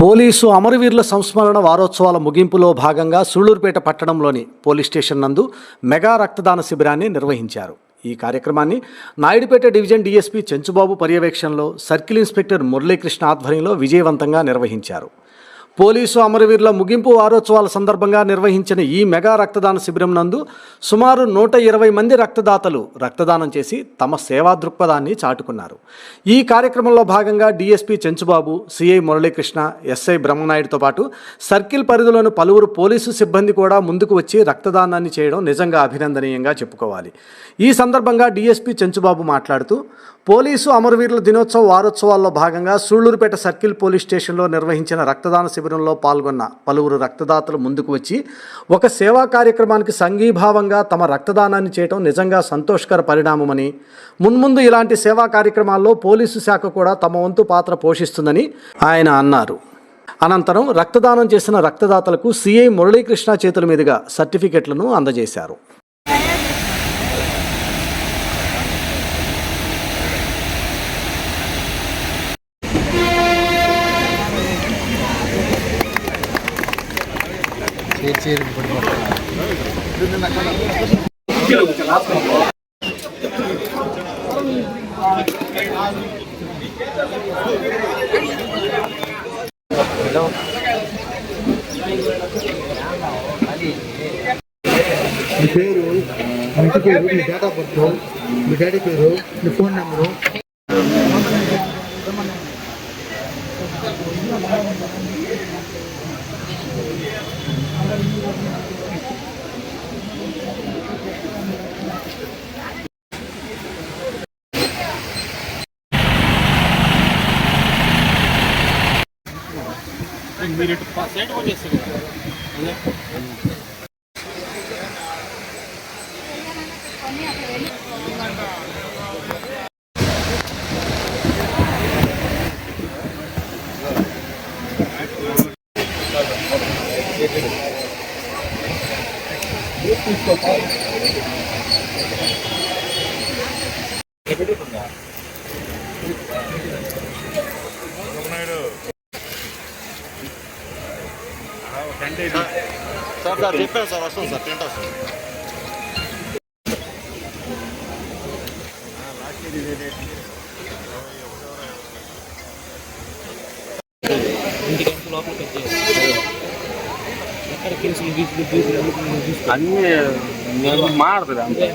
Police అమరవీరుల సంస్మరణ వారోత్సవాల ముగింపులో భాగంగా సూళ్ళూరుపేట పట్టణంలోని పోలీస్ స్టేషన్ నందు మెగా రక్తదాన శిబిరాన్ని నిర్వహించారు. ఈ కార్యక్రమాన్ని నాయుడుపేట డివిజన్ డీఎస్పీ చెంచుబాబు పర్యవేక్షణలో సర్కిల్ ఇన్స్పెక్టర్ మురళీకృష్ణ ఆధ్వర్యంలో విజయవంతంగా నిర్వహించారు. పోలీసు అమరవీరుల ముగింపు వారోత్సవాల సందర్భంగా నిర్వహించిన ఈ మెగా రక్తదాన శిబిరం నందు సుమారు నూట ఇరవై మంది రక్తదాతలు రక్తదానం చేసి తమ సేవా దృక్పథాన్ని చాటుకున్నారు. ఈ కార్యక్రమంలో భాగంగా DSP Chenchubabu CI Muralikrishna SI బ్రహ్మనాయుడుతో పాటు సర్కిల్ పరిధిలోని పలువురు పోలీసు సిబ్బంది కూడా ముందుకు వచ్చి రక్తదానాన్ని చేయడం నిజంగా అభినందనీయంగా చెప్పుకోవాలి. ఈ సందర్భంగా డీఎస్పీ చెంచుబాబు మాట్లాడుతూ పోలీసు అమరవీరుల దినోత్సవ వారోత్సవాల్లో భాగంగా సూళ్ళూరుపేట సర్కిల్ పోలీస్ స్టేషన్లో నిర్వహించిన రక్తదాన శిబిరంలో పాల్గొన్న పలువురు రక్తదాతలు ముందుకు వచ్చి ఒక సేవా కార్యక్రమానికి సంఘీభావంగా తమ రక్తదానాన్ని చేయడం నిజంగా సంతోషకర పరిణామమని మున్ముందు ఇలాంటి సేవా కార్యక్రమాల్లో పోలీసు శాఖ కూడా తమ వంతు పాత్ర పోషిస్తుందని ఆయన అన్నారు. అనంతరం రక్తదానం చేసిన రక్తదాతలకు సిఐ మురళీకృష్ణ చేతుల మీదుగా సర్టిఫికెట్లను అందజేశారు. హలో మీ పేరు మీ ఇంటి పేరు మీ డేట్ ఆఫ్ బర్త్ మీ డాడీ పేరు మీ ఫోన్ నెంబరు సార్ సార్ చెప్పాను సార్ వస్తాం సార్ టెంట్ వస్తాం లోపలికి వచ్చేసి ఎక్కడ కిల్సులు గీసులు గీసులు అన్ని చూసుకో అన్నీ నేను మాడుతుంది అంతే.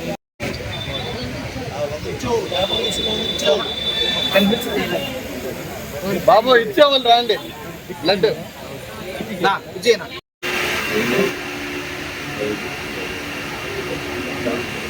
బాబు ఇచ్చేవాళ్ళు రండి. బ్లడ్ నా విజయనా? 감사합니다.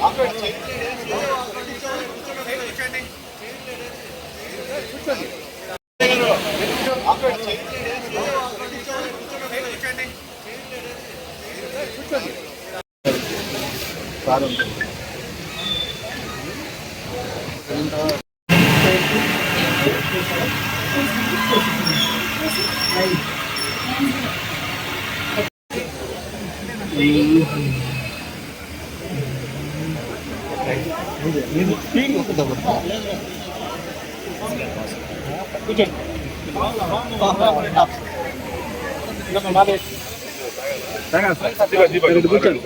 아까 కారు ఉంటుంది కూర్చోండి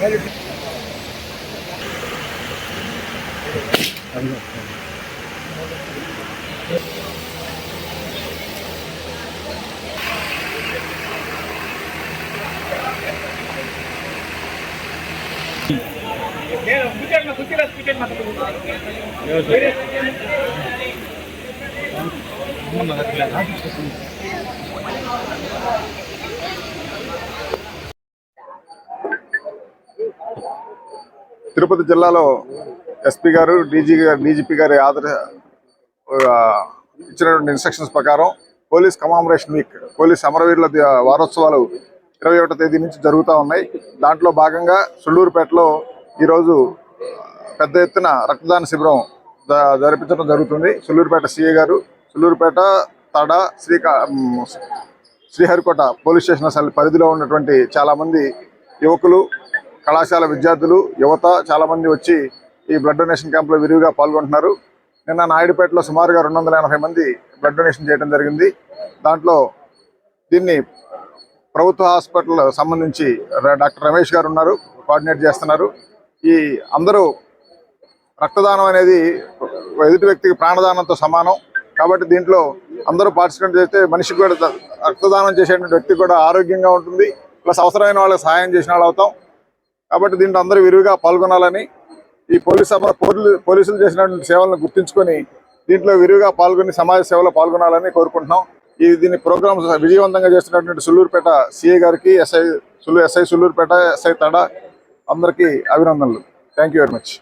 Thank. తిరుపతి జిల్లాలో ఎస్పీ గారు డీజీ గారు డీజీపీ గారి ఆదర ఇచ్చినటువంటి ఇన్స్ట్రక్షన్స్ ప్రకారం పోలీస్ కమామరేషన్ వీక్ పోలీస్ అమరవీరుల వారోత్సవాలు ఇరవై ఒకటో తేదీ నుంచి జరుగుతూ ఉన్నాయి. దాంట్లో భాగంగా సుళ్ళూరుపేటలో ఈరోజు పెద్ద ఎత్తున రక్తదాన శిబిరం జరిపించడం జరుగుతుంది. సులూరుపేట సిఏ గారు సులూరుపేట తడ శ్రీకా శ్రీహరికోట పోలీస్ స్టేషన్ అసలు పరిధిలో ఉన్నటువంటి చాలా మంది యువకులు కళాశాల విద్యార్థులు యువత చాలా మంది వచ్చి ఈ బ్లడ్ డొనేషన్ క్యాంప్లో విరివిగా పాల్గొంటున్నారు. నిన్న నాయుడుపేటలో సుమారుగా రెండు వందల ఎనభై మంది బ్లడ్ డొనేషన్ చేయడం జరిగింది. దాంట్లో దీన్ని ప్రభుత్వ హాస్పిటల్ సంబంధించి డాక్టర్ రమేష్ గారు ఉన్నారు కోఆర్డినేట్ చేస్తున్నారు. ఈ అందరూ రక్తదానం అనేది ఎదుటి వ్యక్తికి ప్రాణదానంతో సమానం. కాబట్టి దీంట్లో అందరూ పార్టిసిపేట్ చేస్తే మనిషికి కూడా రక్తదానం చేసేటువంటి వ్యక్తి కూడా ఆరోగ్యంగా ఉంటుంది. ప్లస్ అవసరమైన వాళ్ళకి సహాయం చేసిన వాళ్ళు అవుతాం. కాబట్టి దీంట్లో అందరూ విరివిగా పాల్గొనాలని ఈ పోలీస్ సభ పోలీసులు చేసినటువంటి సేవలను గుర్తించుకొని దీంట్లో విరివిగా పాల్గొని సమాజ సేవలో పాల్గొనాలని కోరుకుంటున్నాం. ఈ దీని ప్రోగ్రామ్ విజయవంతంగా చేస్తున్నటువంటి సుల్లూరుపేట సిఏ గారికి ఎస్ఐ సుల్లు ఎస్ఐ సుల్లూరుపేట ఎస్ఐ తడ అందరికీ అభినందనలు. Thank you very much